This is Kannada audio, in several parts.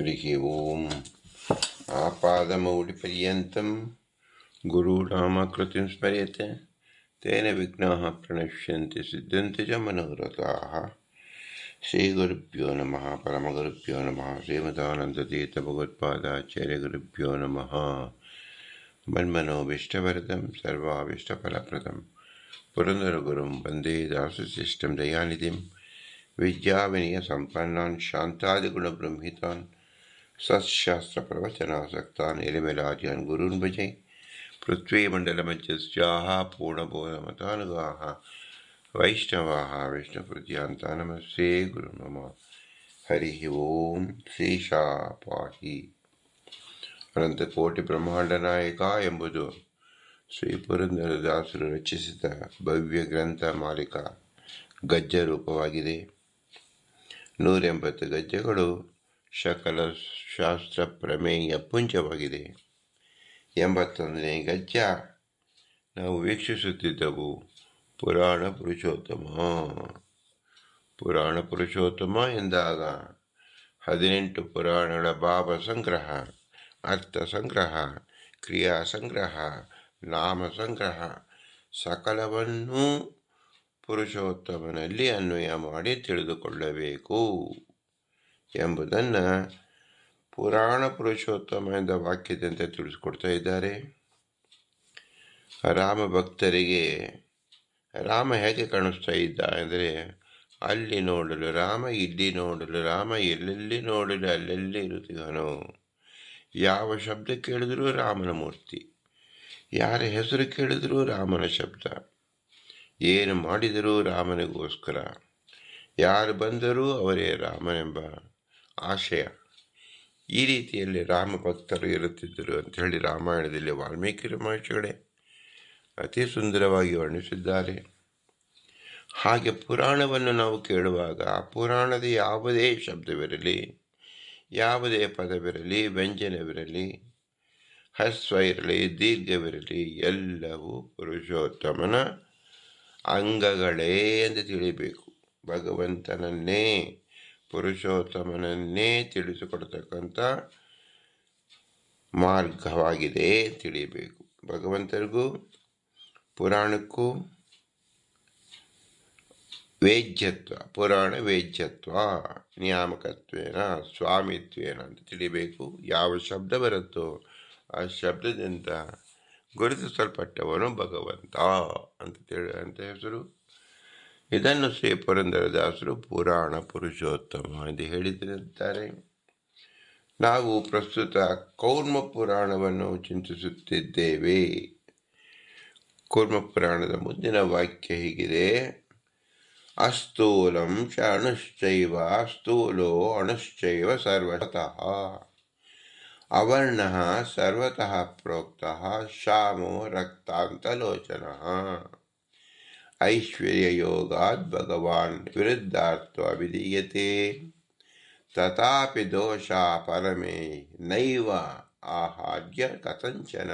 हरिः ओम्। आपादमौलिपर्यन्तं गुरूणामाकृतिं स्मर्यते तेन विघ्नाः प्रणश्यन्ति, सिद्ध्यन्ति च मनोरथाः। श्रीगुरुभ्यो नमः, परमगुरुभ्यो नमः, श्रीमदानन्दतीर्थभगवत्पादाचार्यगुरुभ्यो नमः। मन्मनोभीष्टवरदं सर्वाभीष्टफलप्रदं। पुरन्दरगुरुं वंदे दासशिष्टं दयानिधिं। विद्याविनयसम्पन्नान् ಸತ್ಶಾಸ್ತ್ರ ಪ್ರವಚನಾಸಕ್ತಾನ್ ಎಲೆಮೆಲಾಜಿಯನ್ ಗುರುನ್ ಭಜೈ ಪೃಥ್ವೀಮಂಡಲಮಜ್ಜಸ್ಯಾಹ ಪೂರ್ಣಬೋಧಮತಾನುಗಾಹ ವೈಷ್ಣವಾಹ ವಿಷ್ಣುಪ್ರತ್ಯಾಂತ ನಮಸ್ತೆ ಗುರು ನಮ ಹರಿ ಓಂ ಶೇಷಾ ಪಾಹಿ ಅನಂತಕೋಟಿ ಬ್ರಹ್ಮಾಂಡ ನಾಯಕ ಎಂಬುದು ಶ್ರೀ ಪುರಂದರದಾಸರು ರಚಿಸಿದ ಭವ್ಯ ಗ್ರಂಥ ಮಾಲಿಕ ಗಜ್ಜ ರೂಪವಾಗಿದೆ ನೂರೆಂಬತ್ತು ಗಜ್ಜೆಗಳು ಸಕಲ ಶಾಸ್ತ್ರ ಪ್ರಮೇಯ ಪುಂಜವಾಗಿದೆ ಎಂಬತ್ತೊಂದನೇ ಗಜ್ಜ ನಾವು ವೀಕ್ಷಿಸುತ್ತಿದ್ದವು ಪುರಾಣ ಪುರುಷೋತ್ತಮ. ಪುರಾಣ ಪುರುಷೋತ್ತಮ ಎಂದಾಗ ಹದಿನೆಂಟು ಪುರಾಣಗಳ ಭಾವ ಸಂಗ್ರಹ, ಅರ್ಥ ಸಂಗ್ರಹ, ಕ್ರಿಯಾ ಸಂಗ್ರಹ, ನಾಮ ಸಂಗ್ರಹ ಸಕಲವನ್ನೂ ಪುರುಷೋತ್ತಮನಲ್ಲಿ ಅನ್ವಯ ಮಾಡಿ ತಿಳಿದುಕೊಳ್ಳಬೇಕು. ಎಂಬುದನ್ನು ಪುರಾಣ ಪುರುಷೋತ್ತಮ ಎಂದ ವಾಕ್ಯದಂತೆ ತಿಳಿಸ್ಕೊಡ್ತಾ ಇದ್ದಾರೆ. ರಾಮ ಭಕ್ತರಿಗೆ, ರಾಮ ಹೇಗೆ ಕಾಣಿಸ್ತಾ ಇದ್ದ ಅಂದರೆ, ಅಲ್ಲಿ ನೋಡಲು ರಾಮ, ಇಲ್ಲಿ ನೋಡಲು ರಾಮ, ಎಲ್ಲೆಲ್ಲಿ ನೋಡಲು ಅಲ್ಲೆಲ್ಲಿ ಇರುತ್ತಿದ್ದನು, ಯಾವ ಶಬ್ದ ಕೇಳಿದರೂ ರಾಮನ ಮೂರ್ತಿ, ಯಾರ ಹೆಸರು ಕೇಳಿದರೂ ರಾಮನ ಶಬ್ದ, ಏನು ಮಾಡಿದರೂ ರಾಮನಿಗೋಸ್ಕರ, ಯಾರು ಬಂದರೂ ಅವರೇ ರಾಮನೆಂಬ ಆಶಯ. ಈ ರೀತಿಯಲ್ಲಿ ರಾಮ ಭಕ್ತರು ಇರುತ್ತಿದ್ದರು ಅಂತ ಹೇಳಿ ರಾಮಾಯಣದಲ್ಲಿ ವಾಲ್ಮೀಕಿ ಮಹರ್ಷಿಗಳೇ ಅತಿ ಸುಂದರವಾಗಿ ವರ್ಣಿಸಿದ್ದಾರೆ. ಹಾಗೆ ಪುರಾಣವನ್ನು ನಾವು ಕೇಳುವಾಗ ಪುರಾಣದ ಯಾವುದೇ ಶಬ್ದವಿರಲಿ, ಯಾವುದೇ ಪದವಿರಲಿ, ವ್ಯಂಜನವಿರಲಿ, ಹಸ್ವ ಇರಲಿ, ದೀರ್ಘವಿರಲಿ, ಎಲ್ಲವೂ ಪುರುಷೋತ್ತಮನ ಅಂಗಗಳೇ ಎಂದು ತಿಳಿಬೇಕು ಭಗವಂತನನ್ನೇ ಪುರುಷೋತ್ತಮನನ್ನೇ ತಿಳಿಸಿಕೊಡ್ತಕ್ಕಂಥ ಮಾರ್ಗವಾಗಿದೆ ತಿಳಿಯಬೇಕು. ಭಗವಂತರಿಗೂ, ಪುರಾಣಕ್ಕೂ ವೇಜ್ಯತ್ವ ಪುರಾಣ ವೇಜ್ಯತ್ವ ನಿಯಾಮಕತ್ವೇನ, ಸ್ವಾಮಿತ್ವೇನ ಅಂತ ತಿಳಿಬೇಕು ಯಾವ ಶಬ್ದ ಬರುತ್ತೋ ಆ ಶಬ್ದದಿಂದ ಗುರುತಿಸಲ್ಪಟ್ಟವನು ಭಗವಂತ ಅಂತ ತಿಳಿ, ಅಂತ ಹೆಸರು. ಇದನ್ನು ಶ್ರೀ ಪುರಂದರದಾಸರು ಪುರಾಣ ಪುರುಷೋತ್ತಮ ಎಂದು ಹೇಳಿದಿರುತ್ತಾರೆ. ನಾವು ಪ್ರಸ್ತುತ ಕೌರ್ಮ ಪುರಾಣವನ್ನು ಚಿಂತಿಸುತ್ತಿದ್ದೇವೆ. ಕೂರ್ಮ ಪುರಾಣದ ಮುಂದಿನ ವಾಕ್ಯ ಹೀಗಿದೆ. ಅಸ್ತೂಲಂ ಚ ಅಣುಶ್ಚೈವ ಸ್ಥೂಲೋ ಅಣುಶ್ಚೈವ ಸರ್ವತಃ. ಅವರ್ಣಃ ಸರ್ವತಃ ಪ್ರೋಕ್ತಃ, ಶಾಮೋ ರಕ್ತಾಂತಲೋಚನಃ. ಐಶ್ವರ್ಯಯೋಗಾದ್ ಭಗವಾನ್ ವಿರುದ್ಧಾರ್ಥ ವಿಧೀಯತೆ ತಥಾಪಿ ದೋಷ ಪರಮೇ ನೈವ ಆಹಾರ್ಯ ಕಥಂಚನ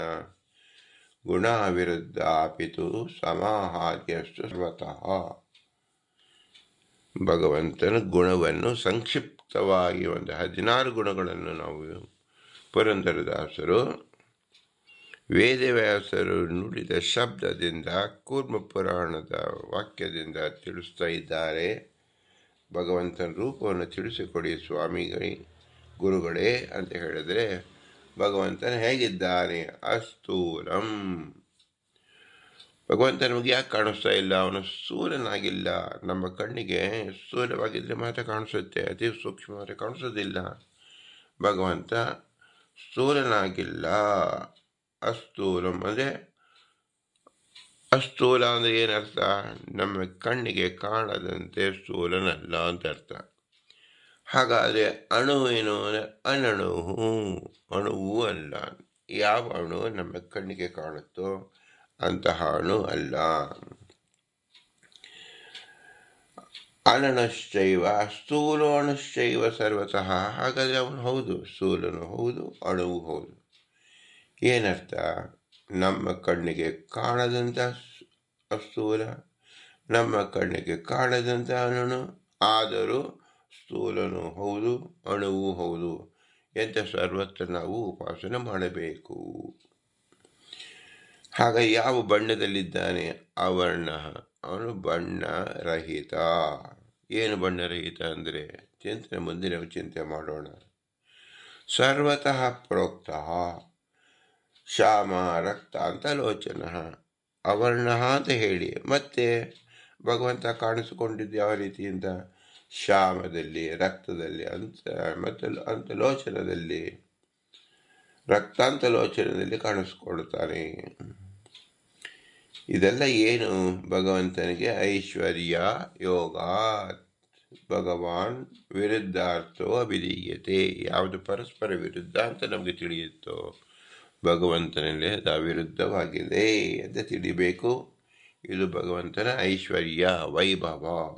ಗುಣ ವಿರುದ್ಧ ಪಿತು ಸಮಾಹಾರ್ಯಷ್ಟು ಸರ್ವತಃ ಭಗವಂತನ ಗುಣವನ್ನು ಸಂಕ್ಷಿಪ್ತವಾಗಿ ಒಂದು ಹದಿನಾರು ಗುಣಗಳನ್ನು ನಾವು ಪುರಂದರದಾಸರು ವೇದವ್ಯಾಸರು ನುಡಿದ ಶಬ್ದದಿಂದ ಕೂರ್ಮ ಪುರಾಣದ ವಾಕ್ಯದಿಂದ ತಿಳಿಸ್ತಾ ಇದ್ದಾರೆ. ಭಗವಂತನ ರೂಪವನ್ನು ತಿಳಿಸಿಕೊಡಿ ಸ್ವಾಮಿಗಳೇ, ಗುರುಗಳೇ ಅಂತ ಹೇಳಿದರೆ, ಭಗವಂತನ ಹೇಗಿದ್ದಾನೆ? ಅಸ್ತೂಲಂ. ಭಗವಂತ ನಮಗೆ ಯಾಕೆ ಕಾಣಿಸ್ತಾ ಇಲ್ಲ? ಅವನು ಸ್ಥೂಲನಾಗಿಲ್ಲ ನಮ್ಮ ಕಣ್ಣಿಗೆ ಸ್ಥೂಲವಾಗಿದ್ದರೆ ಮಾತ್ರ ಕಾಣಿಸುತ್ತೆ. ಅತಿ ಸೂಕ್ಷ್ಮವಾಗಿ ಕಾಣಿಸೋದಿಲ್ಲ. ಭಗವಂತ ಸ್ಥೂಲನಾಗಿಲ್ಲ ಅಸ್ಥೂಲಂ ಅಂದರೆ ಅಸ್ಥೂಲ ಅಂದರೆ ಏನರ್ಥ? ನಮ್ಮ ಕಣ್ಣಿಗೆ ಕಾಣದಂತೆ ಸ್ಥೂಲನಲ್ಲ ಅಂತ ಅರ್ಥ. ಹಾಗಾದರೆ ಅಣು ಏನು ಅಂದರೆ ಅನಣು ಅಣುವು ಅಲ್ಲ. ಯಾವ ಅಣು ನಮ್ಮ ಕಣ್ಣಿಗೆ ಕಾಣುತ್ತೋ ಅಂತಹ ಅಣು ಅಲ್ಲ. ಅನಣಶ್ಚೈವ, ಸ್ಥೂಲೋಣಶ್ಚೈವ ಸರ್ವತಃ. ಹಾಗಾದರೆ ಅವನು ಹೌದು, ಸ್ಥೂಲನು ಹೌದು, ಅಣುವು ಹೌದು. ಏನರ್ಥ? ನಮ್ಮ ಕಣ್ಣಿಗೆ ಕಾಣದಂಥ ಸ್ಥೂಲ, ನಮ್ಮ ಕಣ್ಣಿಗೆ ಕಾಣದಂಥ ಅಣು ಆದರೂ ಸ್ಥೂಲನು ಹೌದು, ಅಣುವು ಹೌದು. ಎಂತ ಸರ್ವತ್ರ ನಾವು ಉಪಾಸನೆ ಮಾಡಬೇಕು? ಆಗ ಯಾವ ಬಣ್ಣದಲ್ಲಿದ್ದಾನೆ ಅವರ್ಣ? ಅವನು ಬಣ್ಣ ರಹಿತ. ಏನು ಬಣ್ಣರಹಿತ ಅಂದರೆ? ಚಿಂತನೆ ಮುಂದಿನ ಚಿಂತೆ ಮಾಡೋಣ. ಸರ್ವತಃ ಪ್ರೋಕ್ತ. ಶ್ಯಾಮ ರಕ್ತ ಅಂತ ಲೋಚನ. ಅವರ್ಣ ಅಂತ ಹೇಳಿ. ಮತ್ತೆ ಭಗವಂತ ಕಾಣಿಸಿಕೊಂಡಿದ್ದು ಯಾವ ರೀತಿಯಿಂದ ಶ್ಯಾಮದಲ್ಲಿ, ರಕ್ತದಲ್ಲಿ ಅಂತ, ಮತ್ತು ಅಂತ ಲೋಚನದಲ್ಲಿ. ರಕ್ತಾಂತ ಲೋಚನದಲ್ಲಿ ಕಾಣಿಸ್ಕೊಳ್ತಾನೆ ಇದೆಲ್ಲ ಏನು? ಭಗವಂತನಿಗೆ ಐಶ್ವರ್ಯ ಯೋಗ ಭಗವಾನ್ ವಿರುದ್ಧಾರ್ಥೋ ಅಭಿಧೀಯತೆ. ಯಾವುದು ಪರಸ್ಪರ ವಿರುದ್ಧ ಅಂತ ನಮಗೆ ತಿಳಿಯುತ್ತೋ? ಭಗವಂತನಲ್ಲಿ ಅದು ಅವಿರುದ್ಧವಾಗಿದೆ ಅಂತ ತಿಳಿಬೇಕು. ಇದು ಭಗವಂತನ ಐಶ್ವರ್ಯ, ವೈಭವ.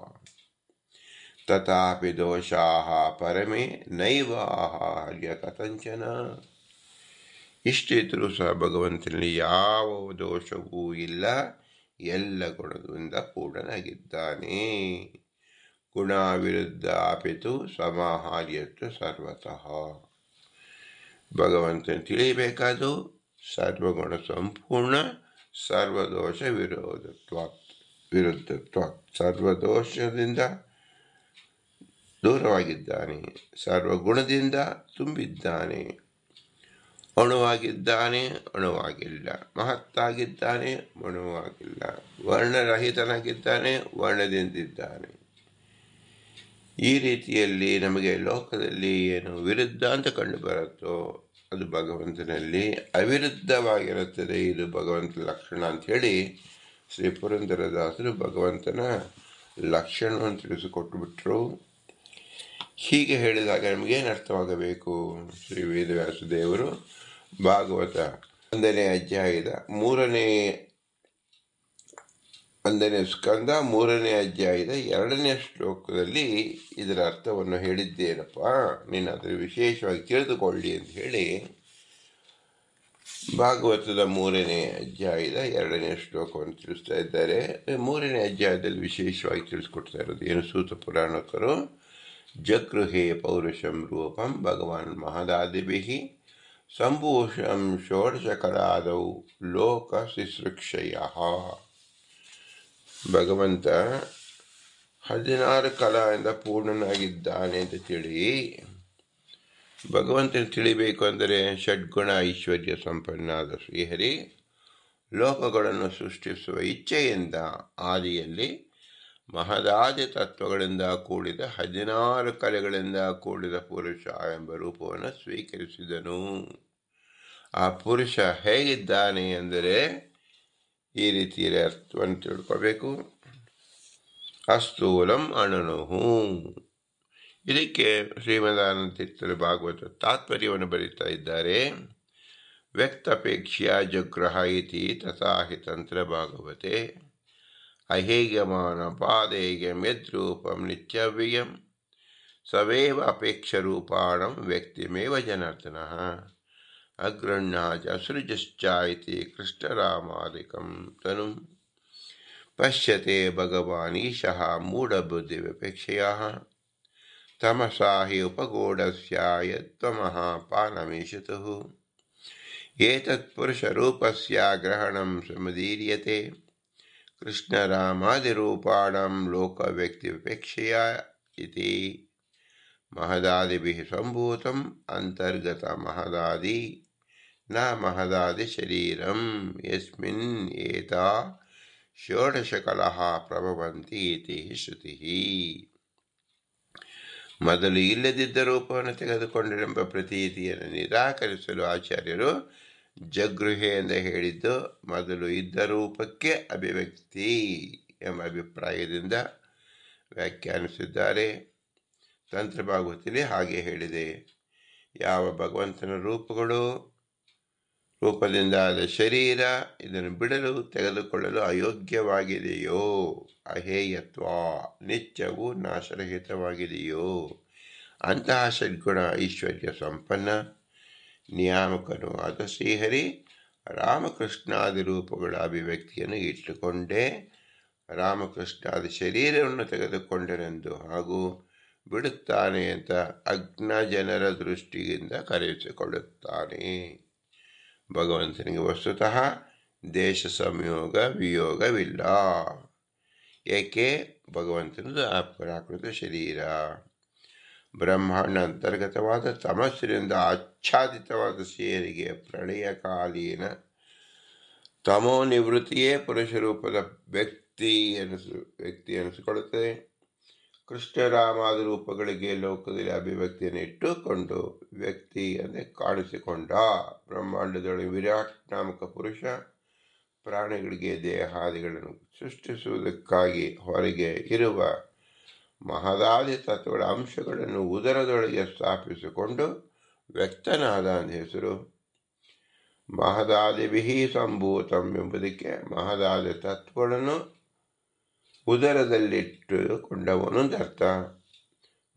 ತಥಾಪಿ ದೋಷಾ ಪರಮೇ ನೈವಾಹಾರ್ಯ ಹರ್ಯ ಕಥಂಚನ. ಇಷ್ಟಿದ್ರೂ ಸಹ ಭಗವಂತನಲ್ಲಿ ಯಾವ ದೋಷವೂ ಇಲ್ಲ. ಎಲ್ಲ ಗುಣದಿಂದ ಪೂರ್ಣನಾಗಿದ್ದಾನೆ. ಗುಣ ವಿರುದ್ಧ ಆಪಿತು ಸಮಾಹಾರ್ಯತ್ತು ಸರ್ವತಃ. ಭಗವಂತನ ತಿಳಿಯಬೇಕಾದು ಸರ್ವಗುಣ ಸಂಪೂರ್ಣ ಸರ್ವದೋಷ ವಿರೋಧತ್ವ ವಿರುದ್ಧತ್ವ ಸರ್ವದೋಷದಿಂದ ದೂರವಾಗಿದ್ದಾನೆ ಸರ್ವಗುಣದಿಂದ ತುಂಬಿದ್ದಾನೆ. ಅಣುವಾಗಿದ್ದಾನೆ, ಅಣುವಾಗಿಲ್ಲ. ಮಹತ್ತಾಗಿದ್ದಾನೆ, ಅಣುವಾಗಿಲ್ಲ. ವರ್ಣರಹಿತನಾಗಿದ್ದಾನೆ, ವರ್ಣದಿಂದಿದ್ದಾನೆ. ಈ ರೀತಿಯಲ್ಲಿ ನಮಗೆ ಲೋಕದಲ್ಲಿ ಏನು ವಿರುದ್ಧ ಅಂತ ಕಂಡು ಬರುತ್ತೋ ಅದು ಭಗವಂತನಲ್ಲಿ ಅವಿರುದ್ಧವಾಗಿರುತ್ತದೆ. ಇದು ಭಗವಂತನ ಲಕ್ಷಣ ಅಂಥೇಳಿ ಶ್ರೀ ಪುರಂದರದಾಸರು ಭಗವಂತನ ಲಕ್ಷಣವನ್ನು ತಿಳಿಸಿಕೊಟ್ಟು ಬಿಟ್ಟರು ಹೀಗೆ ಹೇಳಿದಾಗ ನಮಗೇನು ಅರ್ಥವಾಗಬೇಕು? ಶ್ರೀ ವೇದವ್ಯಾಸ ದೇವರು ಭಾಗವತ ಒಂದನೇ ಅಧ್ಯಾಯದ ಮೂರನೇ ಒಂದನೇ ಸ್ಕಂದ, ಮೂರನೇ ಅಧ್ಯಾಯದ ಎರಡನೇ ಶ್ಲೋಕದಲ್ಲಿ ಇದರ ಅರ್ಥವನ್ನು ಹೇಳಿದ್ದೇನಪ್ಪ? ನೀನು ಅದರ ವಿಶೇಷವಾಗಿ ತಿಳಿದುಕೊಳ್ಳಿ ಅಂತ ಹೇಳಿ ಭಾಗವತದ ಮೂರನೇ ಅಧ್ಯಾಯದ ಎರಡನೇ ಶ್ಲೋಕವನ್ನು ತಿಳಿಸ್ತಾ ಇದ್ದಾರೆ. ಮೂರನೇ ಅಧ್ಯಾಯದಲ್ಲಿ ವಿಶೇಷವಾಗಿ ತಿಳಿಸ್ಕೊಡ್ತಾ ಇರೋದು ಏನು? ಸೂತ ಪುರಾಣಕರು ಜಗೃಹೇ ಪೌರುಷಂ ರೂಪಂ ಭಗವಾನ್ ಮಹದಾದಿಭಿ ಸಂಭೂಷಂ ಷೋಡಶಕರಾದೌ ಲೋಕ ಶುಶ್ರೂಕ್ಷಯ ಭಗವಂತ ಹದಿನಾರು ಕಲಾಯಿಂದ ಪೂರ್ಣನಾಗಿದ್ದಾನೆ ಅಂತ ತಿಳಿ. ಭಗವಂತನ ತಿಳಿಬೇಕು ಅಂದರೆ ಷಡ್ಗುಣ ಐಶ್ವರ್ಯ ಸಂಪನ್ನಾದ ಶ್ರೀಹರಿ, ಲೋಕಗಳನ್ನು ಸೃಷ್ಟಿಸುವ ಇಚ್ಛೆಯಿಂದ ಆದಿಯಲ್ಲಿ ಮಹದಾದಿ ತತ್ವಗಳಿಂದ ಕೂಡಿದ ಹದಿನಾರು ಕಲೆಗಳಿಂದ ಕೂಡಿದ ಪುರುಷ ಎಂಬ ರೂಪವನ್ನು ಸ್ವೀಕರಿಸಿದನು. ಆ ಪುರುಷ ಹೇಗಿದ್ದಾನೆ ಅಂದರೆ ಈ ರೀತಿಯಲ್ಲಿ ಅರ್ಥವನ್ನು ತಿಳ್ಕೊಬೇಕು ಅಸ್ತೂಲಂ ಅಣನುಹು ಇದಕ್ಕೆ ಶ್ರೀಮದಾನಂದ ಭಾಗವತ ತಾತ್ಪರ್ಯವನ್ನು ಬರೀತಾ ಇದ್ದಾರೆ. ವ್ಯಕ್ತಪೇಕ್ಷೆಯ ಜಗ್ರಹ ಇತಿ ತಥಾಹಿ ತಂತ್ರ ಭಾಗವತೆ. ಅಹೇಯಮಾನ ಪಾದೇಯಂ ಯದ್ರೂಪಂ ನಿತ್ಯವ್ಯಯಂ. ಸವೇವ ಅಪೇಕ್ಷರೂಪಾಣಂ ವ್ಯಕ್ತಿಮೇವ ಜನಾರ್ದನಃ. अग्रण्या च असृजश्च इति कृष्णरामादिकं तनुं। पश्यते भगवान ईशः मूढबुद्धिविपेक्षयः। तमसा हि उपगूढस्याय यद्मः पानमीशितुः एतत्पुरुषरूपस्य ग्रहणं समुदीर्यते। कृष्णरामादिरूपाणां लोकव्यक्तिविपेक्षया इति। महदादिभिः सम्भूतम् अन्तर्गतमहदादि। न महदादिशरीरं यस्मिन् एता ಷೋಡಶಕಲಹ ಪ್ರಭವಂತಿ ಇತಿ ಶ್ರುತಿ ಮೊದಲು ಇಲ್ಲದಿದ್ದ ರೂಪವನ್ನು ತೆಗೆದುಕೊಂಡರೆಂಬ ಪ್ರತೀತಿಯನ್ನು ನಿರಾಕರಿಸಲು ಆಚಾರ್ಯರು ಜಗೃಹೆ ಎಂದು ಹೇಳಿದ್ದು ಮೊದಲು ಇದ್ದ ರೂಪಕ್ಕೆ ಅಭಿವ್ಯಕ್ತಿ ಎಂಬ ಅಭಿಪ್ರಾಯದಿಂದ ವ್ಯಾಖ್ಯಾನಿಸಿದ್ದಾರೆ ತಂತ್ರಭಾಗವತಿಲಿ ಹಾಗೆ ಹೇಳಿದೆ ಯಾವ ಭಗವಂತನ ರೂಪಗಳು ರೂಪದಿಂದ ಆದ ಶರೀರ ಇದನ್ನು ಬಿಡಲು ತೆಗೆದುಕೊಳ್ಳಲು ಅಯೋಗ್ಯವಾಗಿದೆಯೋ? ಅಹೇಯತ್ವ, ನಿತ್ಯವೂ ನಾಶರಹಿತವಾಗಿದೆಯೋ? ಅಂತಹ ಸದ್ಗುಣ ಐಶ್ವರ್ಯ ಸಂಪನ್ನ, ನಿಯಾಮಕನು ಆದ ಶ್ರೀಹರಿ ರಾಮಕೃಷ್ಣಾದಿ ರೂಪಗಳ ಅಭಿವ್ಯಕ್ತಿಯನ್ನು ಇಟ್ಟುಕೊಂಡೇ. ರಾಮಕೃಷ್ಣಾದಿ ಶರೀರವನ್ನು ತೆಗೆದುಕೊಂಡನೆಂದು ಹಾಗೂ ಬಿಡುತ್ತಾನೆ ಅಂತ ಅಗ್ನ ಜನರ ದೃಷ್ಟಿಯಿಂದ ಕರೆಸಿಕೊಳ್ಳುತ್ತಾನೆ ಭಗವಂತನಿಗೆ ವಸ್ತುತಃ ದೇಶ ಸಂಯೋಗ ವಿಯೋಗವಿಲ್ಲ. ಏಕೆ? ಭಗವಂತನದು ಅಪ್ರಾಕೃತ ಶರೀರ. ಬ್ರಹ್ಮಾಂಡ ಅಂತರ್ಗತವಾದ ತಮಸ್ಸಿನಿಂದ ಆಚ್ಛಾದಿತವಾದ ಸೇರಿಗೆ ಪ್ರಳಯಕಾಲೀನ ತಮೋ ನಿವೃತ್ತಿಯೇ ಪುರುಷ ರೂಪದ ವ್ಯಕ್ತಿ ಎನಿಸು, ವ್ಯಕ್ತಿ ಎನಿಸಿಕೊಳ್ಳುತ್ತದೆ. ಕೃಷ್ಣರಾಮಾದ ರೂಪಗಳಿಗೆ ಲೋಕದಲ್ಲಿ ಅಭಿವ್ಯಕ್ತಿಯನ್ನು ಇಟ್ಟುಕೊಂಡು ವ್ಯಕ್ತಿ ಅಂದರೆ ಕಾಣಿಸಿಕೊಂಡ ಬ್ರಹ್ಮಾಂಡದೊಳಗೆ ವಿರಾಟ್ ನಾಮಕ ಪುರುಷ, ಪ್ರಾಣಿಗಳಿಗೆ ದೇಹಾದಿಗಳನ್ನು ಸೃಷ್ಟಿಸುವುದಕ್ಕಾಗಿ ಹೊರಗೆ ಇರುವ ಮಹದಾದಿ ತತ್ವಗಳ ಅಂಶಗಳನ್ನು ಉದರದೊಳಗೆ ಸ್ಥಾಪಿಸಿಕೊಂಡು ವ್ಯಕ್ತನಾದ ಹೆಸರು ಹೆಸರು. ವಿಹಿ ಸಂಭೂತಂ ಎಂಬುದಕ್ಕೆ ಮಹದಾದಿ ತತ್ವಗಳನ್ನು ಉದರದಲ್ಲಿಟ್ಟುಕೊಂಡವನು ಅರ್ಥ.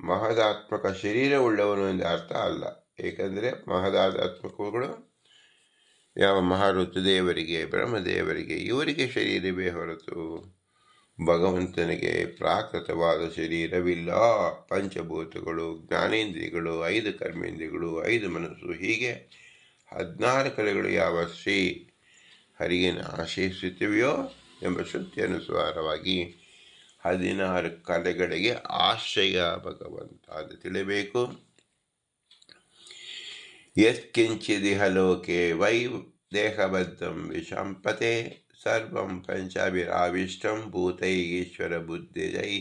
ಮಹದಾತ್ಮಕ ಶರೀರವುಳ್ಳವನು ಎಂದು ಅರ್ಥ ಅಲ್ಲ. ಏಕೆಂದರೆ ಮಹದಾತ್ಮಕಗಳು ಯಾವ ಮಹಾರುತು ದೇವರಿಗೆ, ಬ್ರಹ್ಮದೇವರಿಗೆ, ಇವರಿಗೆ ಶರೀರವೇ ಹೊರತು ಭಗವಂತನಿಗೆ ಪ್ರಾಕೃತವಾದ ಶರೀರವಿಲ್ಲ. ಪಂಚಭೂತಗಳು, ಜ್ಞಾನೇಂದ್ರಿಯಗಳು, ಐದು ಕರ್ಮೇಂದ್ರಿಯಗಳು, ಐದು ಮನಸ್ಸು, ಹೀಗೆ ಹದಿನಾರು ಕಲೆಗಳು ಯಾವ ಶ್ರೀ ಹರಿಯನ್ನು ಆಶ್ರಯಿಸುತ್ತಿವೆಯೋ ಎಂಬ ಶ್ರುತಿ ಅನುಸಾರವಾಗಿ ಹದಿನಾರು ಕಲೆಗಳಿಗೆ ಆಶ್ರಯ ಭಗವಂತ ಅದು ತಿಳಿಬೇಕು. ಯತ್ಕಿಂಚಿದಿಹ ಲೋಕೆ ವೈ ದೇಹಬದ್ಧಂ ವಿಶಂಪತೆ ಸರ್ವಂ ಪಂಚಾಭಿರಾವಿಷ್ಟಂ ಭೂತೈ ಈಶ್ವರ ಬುದ್ಧಿಜೈ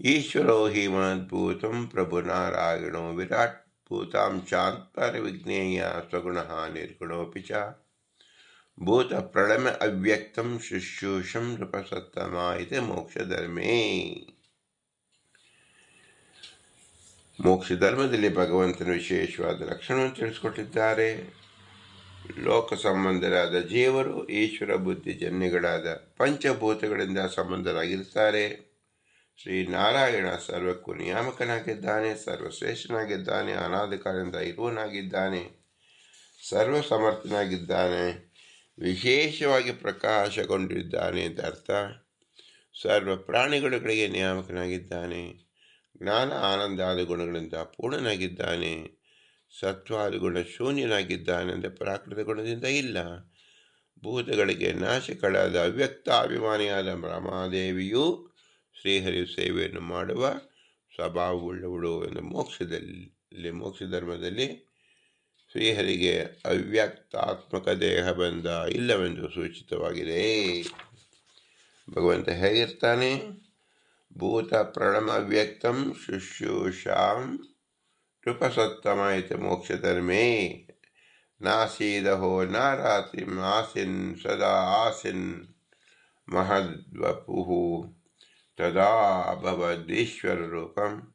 ಈಶ್ವರೋ ಹಿ ಮಹದ್ಭೂತಂ ಪ್ರಭುನಾರಾಯಣೋ ವಿರಾಟ್ ಭೂತಾಂ ಶಾಂತಪರವಿಜ್ಞೇಯ ಸ್ವಗುಣಃ ನಿರ್ಗುಣೋಪಿ ಚ. ಭೂತ ಪ್ರಳಮ ಅವ್ಯಕ್ತಂ ಶುಶ್ರೂಷಂ ನೃಪಸತ್ತಮ ಇದೆ ಮೋಕ್ಷಧರ್ಮೇ. ಮೋಕ್ಷ ಧರ್ಮದಲ್ಲಿ ಭಗವಂತನ ವಿಶೇಷವಾದ ಲಕ್ಷಣವನ್ನು ತಿಳಿಸಿಕೊಟ್ಟಿದ್ದಾರೆ. ಲೋಕ ಸಂಬಂಧರಾದ ಜೀವರು, ಈಶ್ವರ ಬುದ್ಧಿ ಜನ್ಯಗಳಾದ ಪಂಚಭೂತಗಳಿಂದ ಸಂಬಂಧರಾಗಿರುತ್ತಾರೆ. ಶ್ರೀ ನಾರಾಯಣ ಸರ್ವಕ್ಕೂ ನಿಯಾಮಕನಾಗಿದ್ದಾನೆ, ಸರ್ವಶ್ರೇಷ್ಠನಾಗಿದ್ದಾನೆ ಅನಾಧಿಕಾರದಿಂದ ಇರುವನಾಗಿದ್ದಾನೆ ಸರ್ವ ಸಮರ್ಥನಾಗಿದ್ದಾನೆ ವಿಶೇಷವಾಗಿ ಪ್ರಕಾಶಗೊಂಡಿದ್ದಾನೆ ಅಂತ ಅರ್ಥ. ಸರ್ವ ಪ್ರಾಣಿಗಳುಗಳಿಗೆ ನಿಯಾಮಕನಾಗಿದ್ದಾನೆ. ಜ್ಞಾನ ಆನಂದಾದ ಗುಣಗಳಿಂದ ಪೂರ್ಣನಾಗಿದ್ದಾನೆ. ಸತ್ವಾದ ಗುಣ ಶೂನ್ಯನಾಗಿದ್ದಾನೆ ಅಂದರೆ ಪ್ರಾಕೃತ ಗುಣದಿಂದ ಇಲ್ಲ. ಭೂತಗಳಿಗೆ ನಾಶಕಳಾದ ಅವ್ಯಕ್ತಾಭಿಮಾನಿಯಾದ ಬ್ರಹ್ಮಾದೇವಿಯು ಶ್ರೀಹರಿ ಸೇವೆಯನ್ನು ಮಾಡುವ ಸ್ವಭಾವವುಳ್ಳವಳು ಎಂದು ಮೋಕ್ಷದಲ್ಲಿ, ಮೋಕ್ಷ ಧರ್ಮದಲ್ಲಿ ಶ್ರೀಹರಿಗೆ ಅವ್ಯಕ್ತಾತ್ಮಕ ದೇಹ ಬಂದ ಇಲ್ಲವೆಂದು ಸೂಚಿತವಾಗಿದೆ. ಭಗವಂತ ಹೇಗಿರ್ತಾನೆ? ಭೂತ ಪ್ರಣಮ ವ್ಯಕ್ತಂ ಶುಶ್ರೂಷಾಂ ನೃಪಸತ್ತಮ ಇತಿ ಮೋಕ್ಷಧರ್ಮೇ ನಾಸೀದಹೋ ನ ರಾತ್ರಿಂ ಆಸಿನ್ ಸದಾ ಆಸಿನ್ ಮಹದ್ವಪುಃ ತದಾ ಅಭವದೀಶ್ವರರೂಪಂ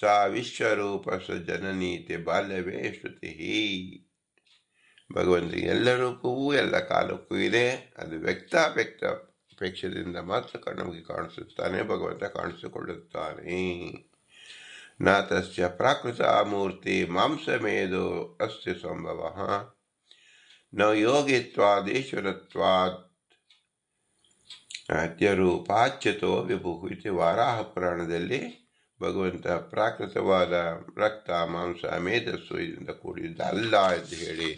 ಸಾ ವಿಶ್ವರೂಪಸ ಜನನೀತಿ ಬಾಲ್ಯವೇ ಶ್ರುತಿ ಭಗವಂತ ಎಲ್ಲ ರೂಪವೂ ಎಲ್ಲ ಕಾಲಕ್ಕೂ ಇದೆ ಅದು ವ್ಯಕ್ತಾವ್ಯಕ್ತ ಅಪೇಕ್ಷದಿಂದ ಮಾತ್ರ ನಮಗೆ ಕಾಣಿಸುತ್ತಾನೆ, ಭಗವಂತ ಕಾಣಿಸಿಕೊಳ್ಳುತ್ತಾನೆ. ನಾಥಸ್ಯ ತಸ್ಯ ಪ್ರಾಕೃತ ಮೂರ್ತಿ ಮಾಂಸಮೇಧೋ ಅಸ್ತಿ ಸಂಭವ। ನ ಯೋಗಿತ್ವಾದೀಶ್ವರತ್ವಾತ್ ಅತ್ಯರೂಪಾಚ್ಯತೋ ವಿಭು ಇತಿ ವಾರಾಹ ಪುರಾಣದಲ್ಲಿ ಭಗವಂತ ಪ್ರಾಕೃತವಾದ ರಕ್ತ, ಮಾಂಸ, ಮೇಧಸ್ಸು ಇದರಿಂದ ಕೂಡಿದ್ದಲ್ಲ ಎಂದು ಹೇಳಿ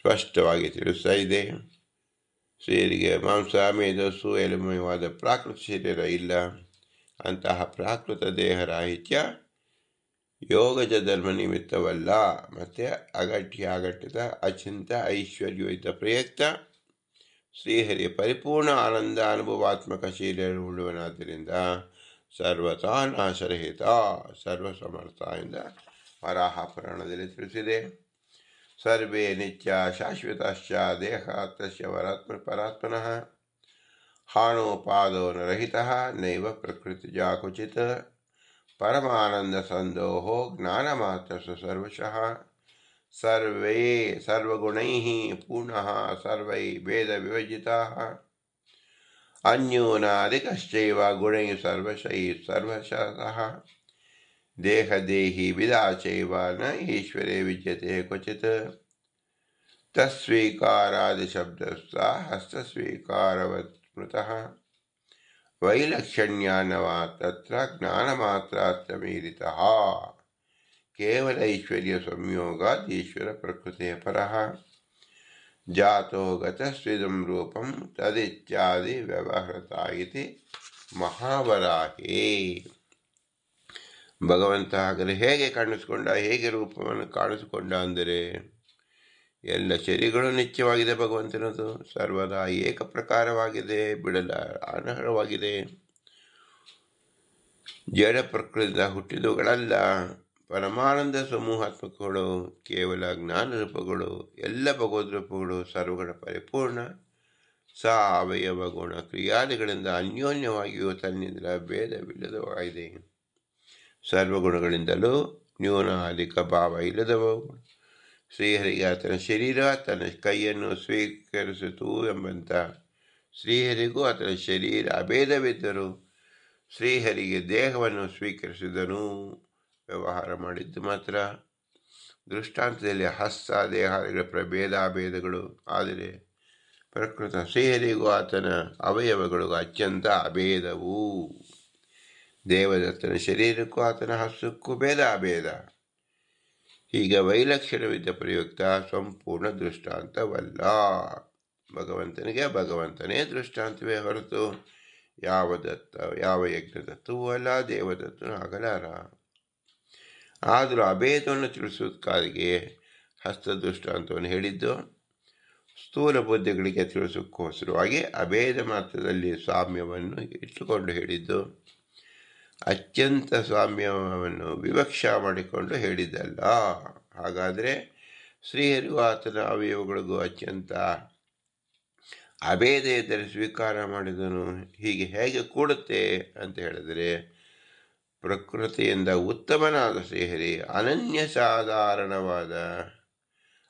ಸ್ಪಷ್ಟವಾಗಿ ತಿಳಿಸ್ತಾ ಇದೆ. ಶರೀರಿಗೆ ಮಾಂಸ, ಮೇಧಸ್ಸು, ಎಲುಮಯವಾದ ಪ್ರಾಕೃತ ಶರೀರ ಇಲ್ಲ. ಅಂತಹ ಪ್ರಾಕೃತ ದೇಹ ರಾಹಿತ್ಯ ಯೋಗಜ ಧರ್ಮ ನಿಮಿತ್ತವಲ್ಲ. ಮತ್ತು ಅಗಟ್ಯ, ಅಗಟ್ಯದ, ಅಚಿಂತ, ಐಶ್ವರ್ಯಯುತ, ಪ್ರಯುಕ್ತ ಶ್ರೀಹರಿಯ ಪರಿಪೂರ್ಣ ಆನಂದ, ಅನುಭವಾತ್ಮಕ ಶೀಲವುಳ್ಳವನಾದ್ದರಿಂದ ಸರ್ವತಾ ನಾಶರಹಿತ ಸರ್ವಸಮರ್ಥ ಎಂದ ವರಾಹ ಪುರಾಣದಲ್ಲಿ ತಿಳಿಸಿದೆ ಸರ್ವೇ ನಿತ್ಯ ಶಾಶ್ವತಶ್ಚ ದೇಹ ತಸ್ಯ ವರಾತ್ಮ ಪರಾತ್ಮನಃ ಹಾಣೋಪಾದೋ ನ ರಹಿತ ನೈವ ಪ್ರಕೃತಿಜಾ ಕ್ವಚಿತ್ ಪರಮಾನಂದ ಸಂದೋಹೋ ಜ್ಞಾನಮಾತ್ರ ಸರ್ವಶಃ ಸರ್ವೇ ಸರ್ವಗುಣೈಃ ಪೂರ್ಣಃ ಸರ್ವೈ ವೇದ ವಿವಜಿತಾಃ ಅನ್ಯೂನಾಧಿಕಶ್ಚೈವ ಗುಣೈ ಸರ್ವಶೈ ಸರ್ವಶಃ ದೇಹದೇಹಿ ವಿದಾಚೈವ ನ ಈಶ್ವರೇ ವಿದ್ಯತೆ ಕ್ವಚಿತ್ ತಸ್ವೀಕಾರಾದಿಶಬ್ದಸ್ಥ ಹಸ್ತಸ್ವೀಕಾರವತ್ ಸ್ಮೃತಃ ವೈಲಕ್ಷಣ್ಯಾನವ ತತ್ರ ಜ್ಞಾನ ಮಾತ್ರ ಮೀರಿತ ಕೇವಲ ಐಶ್ವರ್ಯ ಸಂಯೋಗಾತ್ ಈಶ್ವರ ಪ್ರಕೃತಿಯ ಪರಃ ಜಾತೋ ಗತಸ್ವಿದಂ ರೂಪಂ ತದಿತ್ಯಾದಿ ವ್ಯವಹೃತ ಇತಿ ಮಹಾವರಾಹೇ ಭಗವಂತ ಹಾಗರೆ ಹೇಗೆ ಕಾಣಿಸ್ಕೊಂಡ, ಹೇಗೆ ರೂಪವನ್ನು ಕಾಣಿಸಿಕೊಂಡ ಅಂದರೆ, ಎಲ್ಲ ಶರೀರಗಳು ನಿತ್ಯವಾಗಿದೆ ಭಗವಂತನದು. ಸರ್ವದಾ ಏಕ ಪ್ರಕಾರವಾಗಿದೆ ಬಿಡಲ ಅನರ್ಹವಾಗಿದೆ ಜಡ ಪ್ರಕೃತಿಯಿಂದ ಹುಟ್ಟಿದವುಗಳಲ್ಲ. ಪರಮಾನಂದ ಸಮೂಹಾತ್ಮಕಗಳು ಕೇವಲ ಜ್ಞಾನ ರೂಪಗಳು ಎಲ್ಲ ಭಗವದ್ ರೂಪಗಳು ಸರ್ವಗಳ ಪರಿಪೂರ್ಣ. ಸಾವಯವ ಗುಣ ಕ್ರಿಯಾದಿಗಳಿಂದ ಅನ್ಯೋನ್ಯವಾಗಿಯೂ ತನ್ನಿಂದ ಭೇದವಿಲ್ಲದವಾಗಿದೆ. ಸರ್ವಗುಣಗಳಿಂದಲೂ ನ್ಯೂನ ಅಧಿಕ ಭಾವ ಇಲ್ಲದವು. ಶ್ರೀಹರಿಗೆ ಆತನ ಶರೀರ ತನ್ನ ಕೈಯನ್ನು ಸ್ವೀಕರಿಸಿತು ಎಂಬಂತ. ಶ್ರೀಹರಿಗೂ ಆತನ ಶರೀರ ಅಭೇದವಿದ್ದರು ಶ್ರೀಹರಿಗೆ ದೇಹವನ್ನು ಸ್ವೀಕರಿಸಿದನು. ವ್ಯವಹಾರ ಮಾಡಿದ್ದು ಮಾತ್ರ. ದೃಷ್ಟಾಂತದಲ್ಲಿ ಹಸ್ತ ದೇಹಾದಿಗಳ ಪ್ರಭೇದಾಭೇದಗಳು ಆದರೆ ಪ್ರಕೃತ ಸೇರಿಗೂ ಆತನ ಅವಯವಗಳಿಗೂ ಅತ್ಯಂತ ಅಭೇದವು. ದೇವದತ್ತನ ಶರೀರಕ್ಕೂ ಆತನ ಹಸ್ತಕ್ಕೂ ಭೇದ, ಅಭೇದ. ಹೀಗೆ ವೈಲಕ್ಷಣವಿದ್ದ ಪ್ರಯುಕ್ತ ಸಂಪೂರ್ಣ ದೃಷ್ಟಾಂತವಲ್ಲ. ಭಗವಂತನಿಗೆ ಭಗವಂತನೇ ದೃಷ್ಟಾಂತವೇ ಹೊರತು ಯಾವ ದತ್ತ, ಯಾವ ಯಜ್ಞದತ್ತವೂ ಅಲ್ಲ, ದೇವದತ್ತನು ಆಗಲಾರ ಆದರೂ ಅಭೇದವನ್ನು ತಿಳಿಸೋದಕ್ಕಾಗಿ ಹಸ್ತದೃಷ್ಟಾಂತವನ್ನು ಹೇಳಿದ್ದು, ಸ್ಥೂಲ ಬುದ್ಧಿಗಳಿಗೆ ತಿಳಿಸೋಕ್ಕೋಸ್ಕರವಾಗಿ ಅಭೇದ ಮಾತ್ರದಲ್ಲಿ ಸ್ವಾಮ್ಯವನ್ನು ಇಟ್ಟುಕೊಂಡು ಹೇಳಿದ್ದು, ಅತ್ಯಂತ ಸ್ವಾಮ್ಯವನ್ನು ವಿವಕ್ಷ ಮಾಡಿಕೊಂಡು ಹೇಳಿದ್ದಲ್ಲ. ಹಾಗಾದರೆ ಶ್ರೀಹರಿಗೂ ಆತನ ಅವಯವಗಳಿಗೂ ಅತ್ಯಂತ ಅಭೇದ ಇದ್ದರೆ ಸ್ವೀಕಾರ ಮಾಡಿದನು, ಹೀಗೆ ಹೇಗೆ ಕೂಡುತ್ತೆ ಅಂತ ಹೇಳಿದರೆ ಪ್ರಕೃತಿಯಿಂದ ಉತ್ತಮನಾದ ಸೇಹರಿ ಅನನ್ಯ ಸಾಧಾರಣವಾದ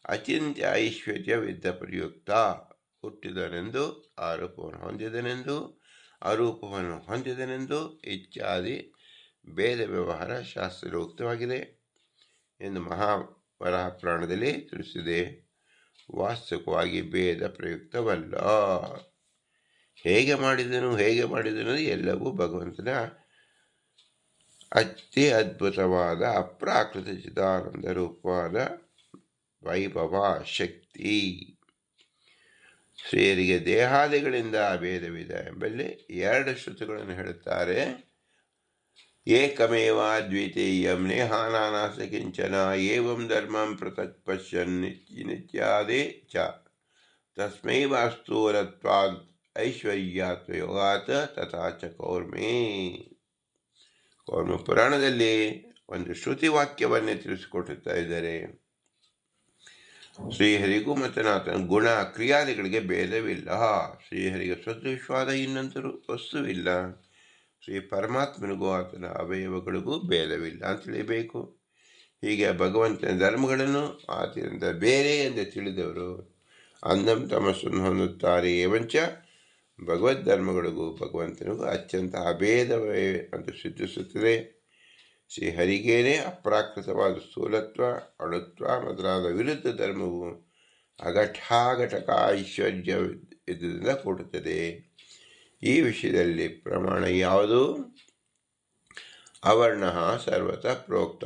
ಅಚಿಂತ್ಯ ಐಶ್ವರ್ಯವಿದ್ದ ಪ್ರಯುಕ್ತ ಹುಟ್ಟಿದನೆಂದು, ಆರೋಪವನ್ನು ಹೊಂದಿದನೆಂದು, ಅರೂಪವನ್ನು ಹೊಂದಿದನೆಂದು ಇತ್ಯಾದಿ ಭೇದ ವ್ಯವಹಾರ ಶಾಸ್ತ್ರೋಕ್ತವಾಗಿದೆ ಎಂದು ಮಹಾವರಹ ಪ್ರಾಣದಲ್ಲಿ ತಿಳಿಸಿದೆ. ವಾಸ್ತವವಾಗಿ ಭೇದ ಪ್ರಯುಕ್ತವಲ್ಲ. ಹೇಗೆ ಮಾಡಿದನು ಹೇಗೆ ಮಾಡಿದನು ಎಲ್ಲವೂ ಭಗವಂತನ ಅತಿ ಅದ್ಭುತವಾದ ಅಪ್ರಾಕೃತ ಚಿದಾನಂದ ರೂಪವಾದ ವೈಭವ ಶಕ್ತಿ. ಶ್ರೀಯರಿಗೆ ದೇಹಾದಿಗಳಿಂದ ಭೇದವಿದೆ ಎಂಬಲ್ಲಿ ಎರಡು ಶ್ರುತಿಗಳನ್ನು ಹೇಳುತ್ತಾರೆ. ಏಕಮೇವ ದ್ವಿತೀಯಂ ನೇಹಾನಾನಾಸ ಕಿಂಚನ ಏವಂ ಧರ್ಮಂ ಪೃಥಕ್ ಪಶ್ಯನ್ ನಿತ್ಯಾದಿ ಚ. ತಸ್ಮೈ ವಾಸ್ತುರತ್ಪಾದ್ ಐಶ್ವರ್ಯಾತ್ವ ಯೋಗಾತ್ ತಥಾ ಚ ಕೌರ್ಮೆ. ಕೌರ್ಮ ಪುರಾಣದಲ್ಲಿ ಒಂದು ಶ್ರುತಿ ವಾಕ್ಯವನ್ನೇ ತಿಳಿಸಿಕೊಡುತ್ತಾ ಇದ್ದಾರೆ. ಶ್ರೀಹರಿಗೂ ಮತ್ತು ನಾತನ ಗುಣ ಕ್ರಿಯಾದಿಗಳಿಗೆ ಭೇದವಿಲ್ಲ. ಶ್ರೀಹರಿಗೆ ಸದೃಶ್ವಾದ ಇನ್ನೊಂದು ವಸ್ತುವಿಲ್ಲ. ಶ್ರೀ ಪರಮಾತ್ಮನಿಗೂ ಆತನ ಅವಯವಗಳಿಗೂ ಭೇದವಿಲ್ಲ ಅಂತ ತಿಳಿಯಬೇಕು. ಹೀಗೆ ಭಗವಂತನ ಧರ್ಮಗಳನ್ನು ಆತನಿಂದ ಬೇರೆ ಎಂದು ತಿಳಿದವರು ಅಂದಂ ತಮಸ್ಸನ್ನು ಹೊಂದುತ್ತಾರೆ ಏವಂಚ ಭಗವದ್ ಧರ್ಮಗಳಿಗೂ ಭಗವಂತನಿಗೂ ಅತ್ಯಂತ ಅಭೇದವೇ ಅಂತ ಸಿದ್ಧಿಸುತ್ತದೆ. ಶ್ರೀಹರಿಗೇನೆ ಅಪ್ರಾಕೃತವಾದ ಸ್ಥೂಲತ್ವ, ಅಣುತ್ವ, ಮೊದಲಾದ ವಿರುದ್ಧ ಧರ್ಮವು ಅಘಟಾಘಟಕ ಐಶ್ವರ್ಯ ಇದ್ದುದರಿಂದ ಕೂಡುತ್ತದೆ. ಈ ವಿಷಯದಲ್ಲಿ ಪ್ರಮಾಣ ಯಾವುದು? ಅವರ್ಣ ಸರ್ವತಃ ಪ್ರೋಕ್ತ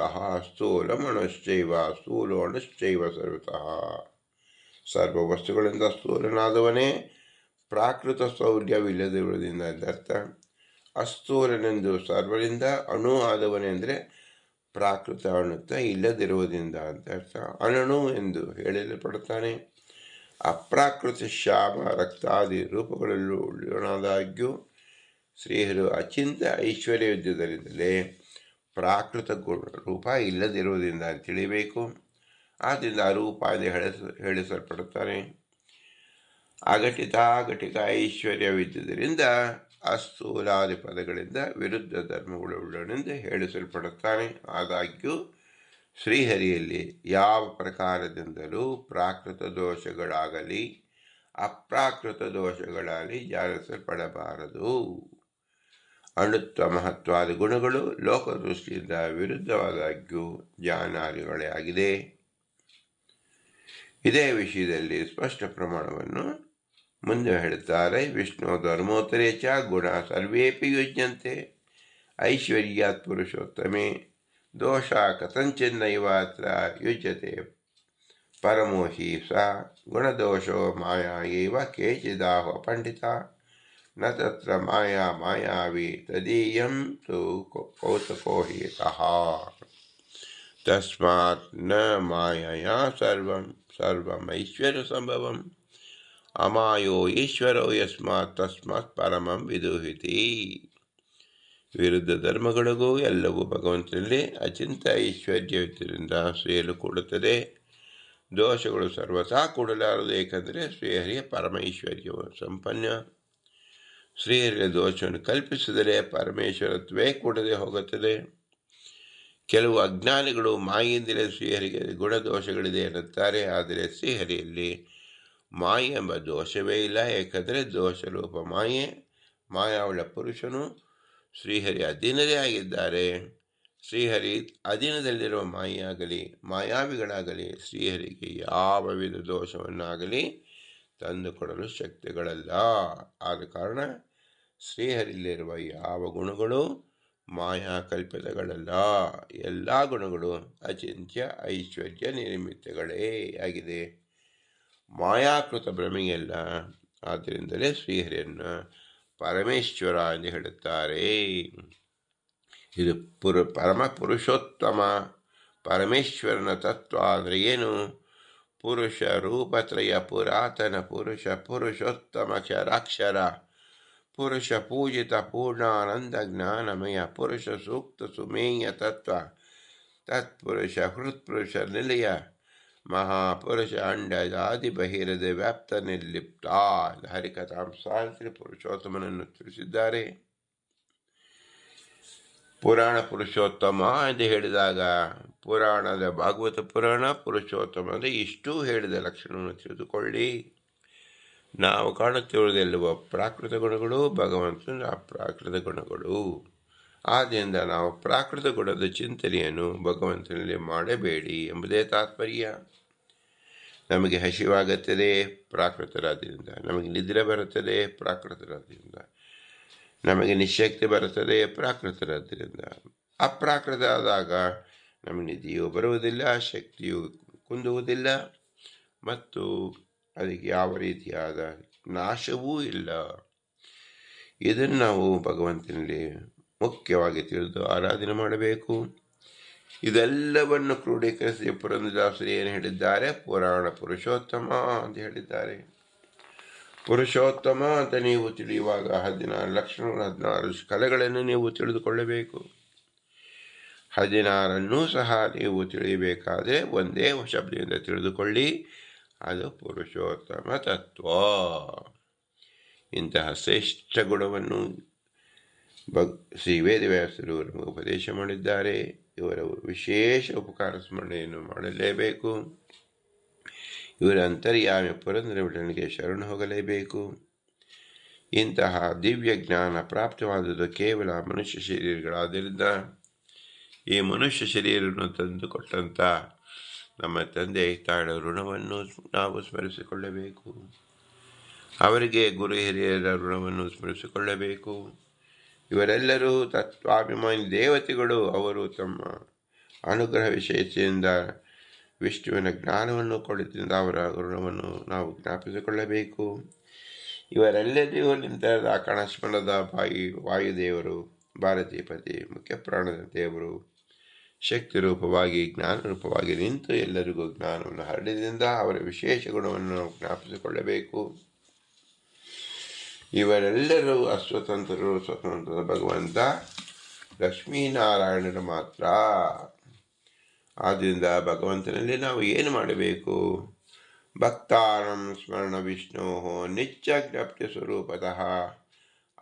ಸ್ಥೂಲ ಮನುಶ್ಚೈವ, ಸ್ಥೂಲೋ ಅಣುಶ್ಚೈವ ಸರ್ವತಃ. ಸರ್ವ ವಸ್ತುಗಳಿಂದ ಸ್ಥೂಲನಾದವನೇ ಪ್ರಾಕೃತ ಸೌರ್ಯವಿಲ್ಲದಿರುವುದರಿಂದ ಅರ್ಥ ಅಸ್ತೂರನೆಂದು ಸರ್ವರಿಂದ ಅಣು ಆದವನೆಂದರೆ ಪ್ರಾಕೃತ ಅಣುತ್ತ ಇಲ್ಲದಿರುವುದರಿಂದ ಅಂತ ಅರ್ಥ. ಅಣು ಎಂದು ಹೇಳಲ್ಪಡುತ್ತಾನೆ. ಅಪ್ರಾಕೃತ ಶ್ಯಾಮ ರಕ್ತಾದಿ ರೂಪಗಳಲ್ಲೂ ಉಳ್ಳನಾದಾಗ್ಯೂ ಶ್ರೀಹರು ಅಚಿಂತ ಐಶ್ವರ್ಯವಿದ್ದುದರಿಂದಲೇ ಪ್ರಾಕೃತ ಗುಣ ರೂಪ ಇಲ್ಲದಿರುವುದರಿಂದ ತಿಳಿಬೇಕು ಆದ್ದರಿಂದ ಆ ರೂಪ ಎಂದು ಹೇಳಿಸ, ಹೇಳಿಸಲ್ಪಡುತ್ತಾನೆ. ಅಘಟಿತಾಘಟಿಕ ಐಶ್ವರ್ಯವಿದ್ದುದರಿಂದ ಅಸ್ಥೂಲಾದಿ ಪದಗಳಿಂದ ವಿರುದ್ಧ ಧರ್ಮಗಳುಳ್ಳನೆಂದು ಹೇಳಿಸಲ್ಪಡುತ್ತಾನೆ. ಆದಾಗ್ಯೂ, ಶ್ರೀಹರಿಯಲ್ಲಿ ಯಾವ ಪ್ರಕಾರದಿಂದಲೂ ಪ್ರಾಕೃತ ದೋಷಗಳಾಗಲಿ, ಅಪ್ರಾಕೃತ ದೋಷಗಳಾಗಲಿ ಜಾರಿಸಲ್ಪಡಬಾರದು. ಅಣುತ್ವ ಮಹತ್ವಾದ ಗುಣಗಳು ಲೋಕದೃಷ್ಟಿಯಿಂದ ವಿರುದ್ಧವಾದಾಗ್ಯೂ ಜಾನಾರಿಗಳೇ ಆಗಿದೆ. ಇದೇ ವಿಷಯದಲ್ಲಿ ಸ್ಪಷ್ಟ ಪ್ರಮಾಣವನ್ನು ಮುಂದೆ ಹೇಳ್ತಾರೆ ವಿಷ್ಣು ಧರ್ಮೋತ್ತರೇ ಚ ಗುಣ ಸರ್ವೇಪಿ ಯುಜ್ಯಂತೆ ಐಶ್ವರ್ಯಾತ್ ಪುರುಷೋತ್ತಮೆ, ದೋಷ ಕಥಂಚಿನ್ನೈವಾತ್ರ ಯುಜ್ಯತೆ. ಪರಮೋ ಹಿ ಸ ಗುಣದೋಷೋ ಮಾಯಾ ಏವ ಕೇಚಿದಾಹ ಪಂಡಿತ. ನ ತತ್ರ ಮಾಯಾ ಮಾಯಾವಿ ತದೀಯಂ ತು ಕೌತುಕೋ ಹಿತಃ ತಸ್ಮಾತ್ನ ಮಾಯಯಾ ಸರ್ವಂ, ಸರ್ವಮೈಶ್ವರ್ಯಸಂಭವಂ. ಅಮಾಯೋ ಈಶ್ವರೋ ಯಸ್ಮಾತ್ ತಸ್ಮಾತ್ ಪರಮಂ ವಿದುಹಿತಿ ವಿರುದ್ಧ ಧರ್ಮಗಳಿಗೂ ಎಲ್ಲವೂ ಭಗವಂತನಲ್ಲಿ ಅಚಿಂತ ಐಶ್ವರ್ಯದಿಂದ ಶ್ರೇಯಲು ಕೊಡುತ್ತದೆ ದೋಷಗಳು ಸರ್ವಥಾ ಕೊಡಲಾರದು ಏಕೆಂದರೆ ಶ್ರೀಹರಿಯ ಪರಮೈಶ್ವರ್ಯ ಸಂಪನ್ನ ಶ್ರೀಹರಿಯ ದೋಷವನ್ನು ಕಲ್ಪಿಸಿದರೆ ಪರಮೇಶ್ವರತ್ವೇ ಕೊಡದೆ ಹೋಗುತ್ತದೆ ಕೆಲವು ಅಜ್ಞಾನಿಗಳು ಮಾಯಿಂದಲೇ ಶ್ರೀಹರಿಗೆ ಗುಣದೋಷಗಳಿದೆ ಎನ್ನುತ್ತಾರೆ ಆದರೆ ಶ್ರೀಹರಿಯಲ್ಲಿ ಮಾಯೆ ಎಂಬ ದೋಷವೇ ಇಲ್ಲ, ಏಕೆಂದರೆ ದೋಷರೂಪ ಮಾಯೆ. ಮಾಯಾವಳ ಪುರುಷನು ಶ್ರೀಹರಿ ಅಧೀನರೇ ಆಗಿದ್ದಾರೆ. ಶ್ರೀಹರಿ ಅಧೀನದಲ್ಲಿರುವ ಮಾಯಾಗಲಿ ಮಾಯಾವಿಗಳಾಗಲಿ, ಶ್ರೀಹರಿಗೆ ಯಾವ ವಿಧ ದೋಷವನ್ನಾಗಲಿ ತಂದುಕೊಡಲು ಶಕ್ತಿಗಳಲ್ಲ. ಆದ ಕಾರಣ ಶ್ರೀಹರಿಯಲ್ಲಿರುವ ಯಾವ ಗುಣಗಳು ಮಾಯಾ ಕಲ್ಪಿತಗಳಲ್ಲ ಎಲ್ಲ ಗುಣಗಳು ಅಚಿಂತ್ಯ ಐಶ್ವರ್ಯ ನಿರ್ಮಿತಗಳೇ ಆಗಿದೆ. ಮಾಯಾಕೃತ ಭ್ರಮೆಯಲ್ಲ ಆದ್ದರಿಂದಲೇ ಶ್ರೀಹರಿಯನ್ನು ಪರಮೇಶ್ವರ ಎಂದು ಹೇಳುತ್ತಾರೆ. ಇದು ಪುರು, ಪರಮ ಪುರುಷೋತ್ತಮ. ಪರಮೇಶ್ವರನ ತತ್ವ ಅಂದರೆ ಏನು? ಪುರುಷ ರೂಪತ್ರಯ ಪುರಾತನ, ಪುರುಷ ಪುರುಷೋತ್ತಮ ಕ್ಷರಾಕ್ಷರ. ಪುರುಷ ಪೂಜಿತ ಪೂರ್ಣಾನಂದ ಜ್ಞಾನಮಯ, ಪುರುಷ ಸೂಕ್ತ ಸುಮೇಯ ತತ್ವ. ತತ್ಪುರುಷ, ಹೃತ್ಪುರುಷ, ನಿಲಯ. ಮಹಾಪುರುಷ ಅಂಡಜಾದಿ ಬಹಿರದ ವ್ಯಾಪ್ತ ನಿರ್ಲಿಪ್ತ ಹರಿಕಥಾಂಸಾಂತ್ರಿ ಪುರುಷೋತ್ತಮನನ್ನು ತಿಳಿಸಿದ್ದಾರೆ. ಪುರಾಣ ಪುರುಷೋತ್ತಮ ಎಂದು ಹೇಳಿದಾಗ, ಪುರಾಣದ ಭಾಗವತ ಪುರಾಣ ಪುರುಷೋತ್ತಮ ಅಂದರೆ ಇಷ್ಟೂ ಹೇಳಿದ ಲಕ್ಷಣವನ್ನು ತಿಳಿದುಕೊಳ್ಳಿ. ನಾವು ಕಾಣುತ್ತಿರುವುದೆಲ್ಲುವ ಪ್ರಾಕೃತ ಗುಣಗಳು, ಭಗವಂತನ ಅಪ್ರಾಕೃತ ಗುಣಗಳು. ಆದ್ದರಿಂದ ನಾವು ಪ್ರಾಕೃತ ಗುಣದ ಚಿಂತನೆಯನ್ನು ಭಗವಂತನಲ್ಲಿ ಮಾಡಬೇಡಿ ಎಂಬುದೇ ತಾತ್ಪರ್ಯ. ನಮಗೆ ಹಸಿವಾಗುತ್ತದೆ ಪ್ರಾಕೃತರಾದ್ದರಿಂದ ನಮಗೆ ನಿದ್ರೆ ಬರುತ್ತದೆ ಪ್ರಾಕೃತರಾದ್ದರಿಂದ ನಮಗೆ ನಿಶಕ್ತಿ ಬರುತ್ತದೆ ಪ್ರಾಕೃತರಾದ್ದರಿಂದ ಅಪ್ರಾಕೃತ ಆದಾಗ ನಮಗೆ ನಿಧಿಯೂ ಬರುವುದಿಲ್ಲ, ಶಕ್ತಿಯು ಕುಂದುವುದಿಲ್ಲ ಮತ್ತು ಅದಕ್ಕೆ ಯಾವ ರೀತಿಯಾದ ನಾಶವೂ ಇಲ್ಲ. ಇದನ್ನು ನಾವು ಭಗವಂತನಲ್ಲಿ ಮುಖ್ಯವಾಗಿ ತಿಳಿದು ಆರಾಧನೆ ಮಾಡಬೇಕು. ಇದೆಲ್ಲವನ್ನು ಕ್ರೋಢೀಕರಿಸಿ ಪುರಂದದಾಸರು ಏನು ಹೇಳಿದ್ದಾರೆ? ಪುರಾಣ ಪುರುಷೋತ್ತಮ ಅಂತ ಹೇಳಿದ್ದಾರೆ. ಪುರುಷೋತ್ತಮ ಅಂತ ನೀವು ತಿಳಿಯುವಾಗ ಹದಿನಾರು ಲಕ್ಷಣಗಳು ಹದಿನಾರು ಕಲೆಗಳನ್ನು ನೀವು ತಿಳಿದುಕೊಳ್ಳಬೇಕು. ಹದಿನಾರನ್ನೂ ಸಹ ನೀವು ತಿಳಿಯಬೇಕಾದರೆ ಒಂದೇ ಶಬ್ದದಿಂದ ತಿಳಿದುಕೊಳ್ಳಿ. ಅದು ಪುರುಷೋತ್ತಮ ತತ್ವ. ಇಂತಹ ಶ್ರೇಷ್ಠ ಗುಣವನ್ನು ಭಗ್, ಶ್ರೀ ವೇದವ್ಯಾಸರು ನಮಗೆ ಉಪದೇಶ ಮಾಡಿದ್ದಾರೆ. ಇವರ ವಿಶೇಷ ಉಪಕಾರ ಸ್ಮರಣೆಯನ್ನು ಮಾಡಲೇಬೇಕು. ಇವರ ಅಂತರ್ಯಾಮಿ ಪುರಂದರ ಬಿಡನಿಗೆ ಶರಣ ಹೋಗಲೇಬೇಕು. ಇಂತಹ ದಿವ್ಯ ಜ್ಞಾನ ಪ್ರಾಪ್ತವಾದುದು ಕೇವಲ ಮನುಷ್ಯ ಶರೀರಗಳಾದ್ದರಿಂದ ಈ ಮನುಷ್ಯ ಶರೀರವನ್ನು ತಂದುಕೊಟ್ಟಂಥ ನಮ್ಮ ತಂದೆ ತಾಳ ಋಣವನ್ನು ನಾವು ಸ್ಮರಿಸಿಕೊಳ್ಳಬೇಕು. ಅವರಿಗೆ ಗುರು ಹಿರಿಯರ ಋಣವನ್ನು ಸ್ಮರಿಸಿಕೊಳ್ಳಬೇಕು. ಇವರೆಲ್ಲರೂ ತತ್ವಾಭಿಮಾನಿ ದೇವತೆಗಳು, ಅವರು ತಮ್ಮ ಅನುಗ್ರಹ ವಿಶೇಷದಿಂದ ವಿಷ್ಣುವಿನ ಜ್ಞಾನವನ್ನು ಕೊಡುತ್ತಿದ್ದ ಅವರ ಋಣವನ್ನು ನಾವು ಜ್ಞಾಪಿಸಿಕೊಳ್ಳಬೇಕು. ಇವರೆಲ್ಲರಿಗೂ ನಿಂತಾದ ಕಣಸ್ಮರಣದ ಬಾಯಿ ವಾಯುದೇವರು, ಭಾರತೀಪತಿ, ಮುಖ್ಯ ಪ್ರಾಣದ ದೇವರು, ಶಕ್ತಿ ರೂಪವಾಗಿ, ಜ್ಞಾನ ರೂಪವಾಗಿ ನಿಂತು ಎಲ್ಲರಿಗೂ ಜ್ಞಾನವನ್ನು ಹರಡಿದ್ರಿಂದ ಅವರ ವಿಶೇಷ ಗುಣವನ್ನು ನಾವು ಜ್ಞಾಪಿಸಿಕೊಳ್ಳಬೇಕು. ಇವರೆಲ್ಲರೂ ಅಸ್ವತಂತ್ರರು ಸ್ವತಂತ್ರ ಭಗವಂತ ಲಕ್ಷ್ಮೀನಾರಾಯಣರು ಮಾತ್ರ. ಆದ್ದರಿಂದ ಭಗವಂತನಲ್ಲಿ ನಾವು ಏನು ಮಾಡಬೇಕು? ಭಕ್ತಾರಂ ಸ್ಮರಣ ವಿಷ್ಣೋ ನಿತ್ಯ ಜ್ಞಪ್ತಿ ಸ್ವರೂಪತಃ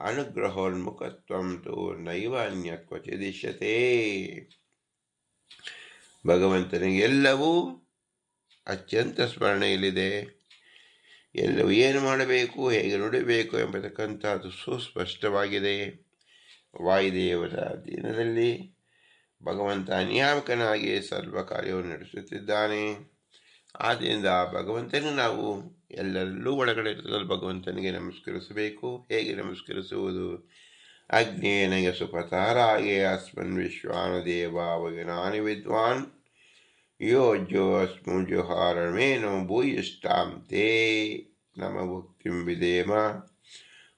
ಅನುಗ್ರಹೋನ್ಮುಖತ್ವಂ ನೈವ ಅನ್ಯ ದಿಶ್ಯತೆ ಭಗವಂತನಿಗೆ ಎಲ್ಲವೂ ಅತ್ಯಂತ ಸ್ಮರಣೆಯಲ್ಲಿದೆ. ಎಲ್ಲವೂ ಏನು ಮಾಡಬೇಕು, ಹೇಗೆ ನುಡಿಬೇಕು ಎಂಬತಕ್ಕಂಥದ್ದು ಸುಸ್ಪಷ್ಟವಾಗಿದೆ ವಾಯುದೇವರ ದಿನದಲ್ಲಿ ಭಗವಂತ ನಿಯಾಮಕನಾಗಿ ಸರ್ವ ಕಾರ್ಯವನ್ನು ನಡೆಸುತ್ತಿದ್ದಾನೆ. ಆದ್ದರಿಂದ ಭಗವಂತನಿಗೆ ನಾವು ಎಲ್ಲರಲ್ಲೂ ಒಳಗಡೆ ಇರ್ತದಲ್ಲಿ ಭಗವಂತನಿಗೆ ನಮಸ್ಕರಿಸಬೇಕು. ಹೇಗೆ ನಮಸ್ಕರಿಸುವುದು? ಅಗ್ನೇನ ಸುಪತಾರಾಗೆ, ಅಸ್ಮನ್ ವಿಶ್ವಾನ ದೇವಾವಗನಾನಿ ವಿದ್ವಾನ್. ಯೋಜ್ಯೋ ಅಸ್ಮು ಜುಹಾರಮೇನೋ ಭೂಯಿಷ್ಟಾಂ ತೇ ನಮ ಭುಕ್ತಿಂ ವಿಧೇಮ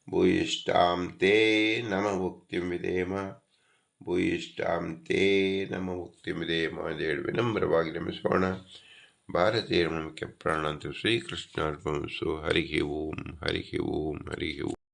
ಭೂಯಿಷ್ಟಾಂ ತೇ ನಮ ಭುಕ್ತಿಂ ವಿಧೇಮ ಭೂಯಿಷ್ಟಾಂ ತೇ ನಮ ಮುಕ್ತಿ ವಿಧೇಮ ಅಂತ ಹೇಳಿ ವಿನಮ್ರವಾಗಿ ನಮಿಸೋಣ ಭಾರತೀಯರ ಮುಖ್ಯ ಪ್ರಾಣ ಅಂತ ಶ್ರೀಕೃಷ್ಣ ಅರ್ಪಣಿಸು ಹರಿ ಓಂ ಹರಿ ಓಂ ಹರಿ ಓಂ